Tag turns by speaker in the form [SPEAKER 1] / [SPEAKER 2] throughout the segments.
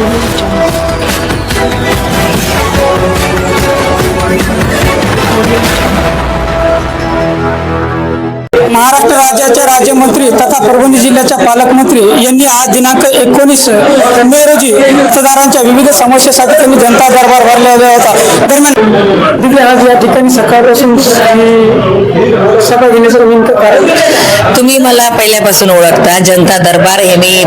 [SPEAKER 1] महाराष्ट्र तथा परभणी जिल्ह्याच्या पालकमंत्री यांनी आज दिनांक एकोणीस मे रोजी मतदारांच्या विविध समस्येसाठी त्यांनी जनता दरबार भरलेला होता. दरम्यान दिदी आज या ठिकाणी सकाळपासून सभा घेण्याचं नेमकं कारण?
[SPEAKER 2] तुम्ही मला पहिल्यापासून ओळखता जनता दरबार हे मी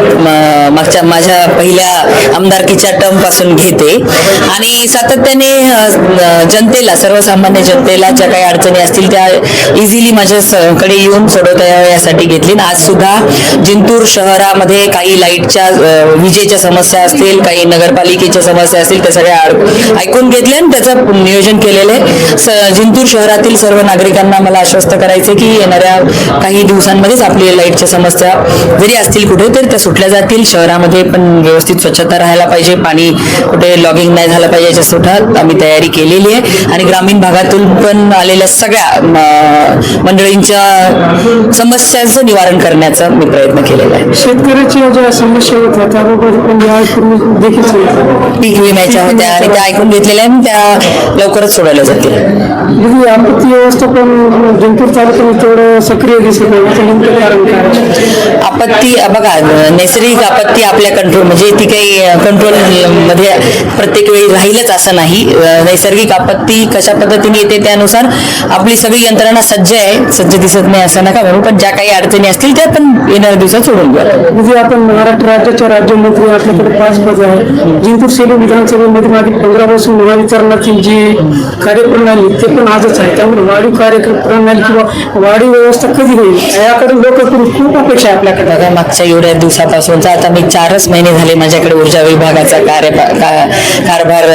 [SPEAKER 2] मागच्या माझ्या पहिल्या आमदारकीच्या टर्मपासून घेते. आणि सातत्याने जनतेला सर्वसामान्य जनतेला ज्या काही अडचणी असतील त्या इझिली माझ्याकडे येऊन सोडवता यासाठी घेतली. आणि आज सुद्धा जिंतूर शहरामध्ये काही लाईटच्या विजेच्या समस्या असतील काही नगरपालिकेच्या समस्या असतील त्या सगळ्या ऐकून घेतल्या आणि त्याचं नियोजन केलेलं आहे. जिंतूर शहरातील सर्व नागरिकांना मला आश्वस्त करायचे की येणाऱ्या काही दिवसांमध्येच आपली लाईटच्या समस्या जरी असतील कुठे तर त्या सुटल्या जातील. शहरामध्ये पण व्यवस्थित स्वच्छता राहायला पाहिजे पाणी कुठे लॉगिंग नाही झालं पाहिजे याच्या सुद्धा आम्ही तयारी केलेली आहे. आणि ग्रामीण भागातून पण आलेल्या सगळ्या मंडळींच्या समस्यांचं निवारण करण्याचा मी प्रयत्न केलेला आहे.
[SPEAKER 1] शेतकऱ्याच्या ज्या समस्या होत्या त्याबाबत देखील.
[SPEAKER 2] पीक विम्याच्या होत्या आणि त्या ऐकून घेतलेल्या आणि त्या लवकरच सोडवल्या जातील.
[SPEAKER 1] आपत्ती व्यवस्थापन जिंतूर तालुक्यात तेवढं सक्रिय दिसत
[SPEAKER 2] आपत्ती बघा नैसर्गिक आपत्ती आपल्या कंट्रोल म्हणजे ती काही कंट्रोलमध्ये प्रत्येक वेळी राहीलच असं नाही. नैसर्गिक आपत्ती कशा पद्धतीने येते त्यानुसार आपली सगळी यंत्रणा सज्ज आहे. सज्ज दिसत नाही असं नका म्हणू पण ज्या काही अडचणी असतील त्या पण येणाऱ्या दिवसात सोडून घ्या
[SPEAKER 1] म्हणजे आपण महाराष्ट्र राज्याचे राज्यमंत्री आपल्याकडे पाच पद आहे जिंतूर सेलू विधानसभेमध्ये मागील पंधरा वर्ष महावितरणाची जी कार्यप्रणाली ते पण आजच आहे. त्यामुळे वाढीव कार्यक्रम प्रणाली किंवा वाढीव व्यवस्था कधी होईल याकडे लोकांकडून खूप अपेक्षा आहे आपल्याकडे.
[SPEAKER 2] बघा मागच्या एवढ्या दिवसापासूनचा आता मी चारच महिने झाले माझ्याकडे ऊर्जा विभागाचा कार्य का- कारभार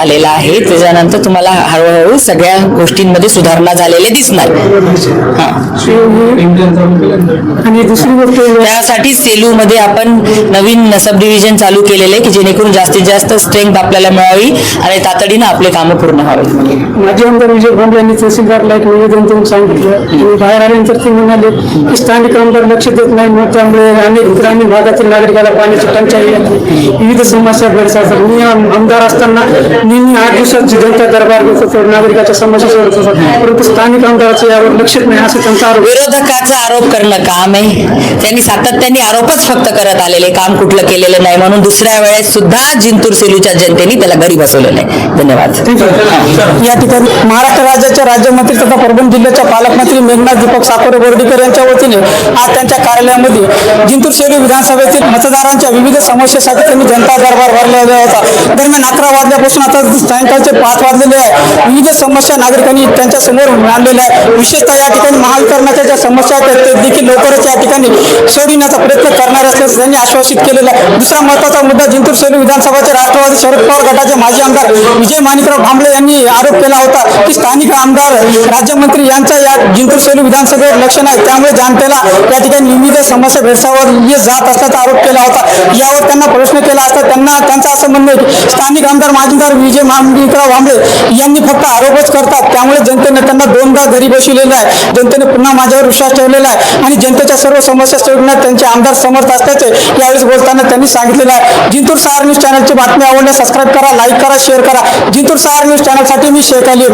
[SPEAKER 2] आलेला आहे. त्याच्यानंतर तुम्हाला हळूहळू सगळ्या गोष्टींमध्ये सुधारणा झालेल्या दिसणार. हा
[SPEAKER 1] आणि दुसरी गोष्ट
[SPEAKER 2] त्यासाठी सेलू मध्ये आपण नवीन सब डिव्हिजन चालू केलेले आहे की जेणेकरून जास्तीत जास्त स्ट्रेंथ आपल्याला मिळावी आणि तातडीनं आपले कामं पूर्ण व्हावे.
[SPEAKER 1] माजी आमदार विजय भांबे यांनी तहसीलदारला एक निवेदन देऊन सांगितलं. बाहेर आल्यानंतर ते म्हणाले की स्थानिक आमदार लक्ष देत नाही मग त्यामुळे अनेक ग्रामीण भागातील नागरिकाला पाण्याची टंचाई विविध समस्या भेडसावतात मी आम- आमदार असताना नेहमी आठ दिवसात जनता दरबार घेत नागरिकाच्या समस्या सोडत होतो. परंतु स्थानिक आमदाराचं यावर लक्षच नाही असं त्यांचा आरोप
[SPEAKER 2] विरोधकाचा आरोप करणं काम आहे. त्यांनी सातत्याने आरोपच फक्त करत आलेले काम कुठलं केलेलं नाही म्हणून दुसऱ्या वेळेस सुद्धा जिंतूर सेलूच्या जनतेने त्याला घरी बसवलेलं आहे. धन्यवाद.
[SPEAKER 1] या ठिकाणी महाराष्ट्र राज्याच्या राज्यमंत्री तथा परभणी जिल्ह्याच्या पालकमंत्री मेघनाथ दीपक साकोरे बोर्डीकर यांच्या वतीने आज त्यांच्या कार्यालयामध्ये जिंतूर सेलू विधानसभेतील मतदारांच्या विविध समस्येसाठी त्यांनी जनता दरबार भरलेला होता दरम्यान अकरा वाजल्यापासून आता सायंकाळचे पाच वाजलेले आहे. विविध समस्या नागरिकांनी त्यांच्यासमोर मांडलेल्या आहेत. विशेषतः या ठिकाणी महावितरणाच्या ज्या समस्या आहेत ते देखील लवकरच या ठिकाणी सोडविण्याचा प्रयत्न करणार असल्याचं त्यांनी आश्वासित केलेलं आहे. दुसरा महत्त्वाचा मुद्दा जिंतूर सेलू विधानसभाचे राष्ट्रवादी शरद पवार गटाचे माजी आमदार विजय माणिकराव भांबळे यांनी आरोप केला होता की स्थानिक आमदार राज्यमंत्री यांचा या जिंतूर सेलू विधानसभेवर लक्ष नाही. त्यामुळे जनतेला या ठिकाणी विविध समस्या भेडसावर येत जात असल्याचा आरोप केला होता. यावर त्यांना प्रश्न केला असता त्यांना त्यांचं असं म्हणणं आहे की स्थानिक आमदार माजी आमदार विजय माणिकराव भांबळे यांनी फक्त आरोपच करतात. त्यामुळे जनतेने त्यांना दोनदा घरी बसविलेलं आहे. जनतेने पुन्हा माझ्यावर विश्वास ठेवलेला आहे आणि जनतेच्या सर्व समस्या सोडण्यात त्यांचे आमदार समर्थ असल्याचे यावेळेस बोलताना त्यांनी सांगितलेलं आहे. जिंतूर सहार न्यूज चॅनलची बातमी आवडल्यास सबस्क्राईब करा लाईक करा शेअर करा. जिंतूर सहार न्यूज चॅनलसाठी मी शेख
[SPEAKER 3] अली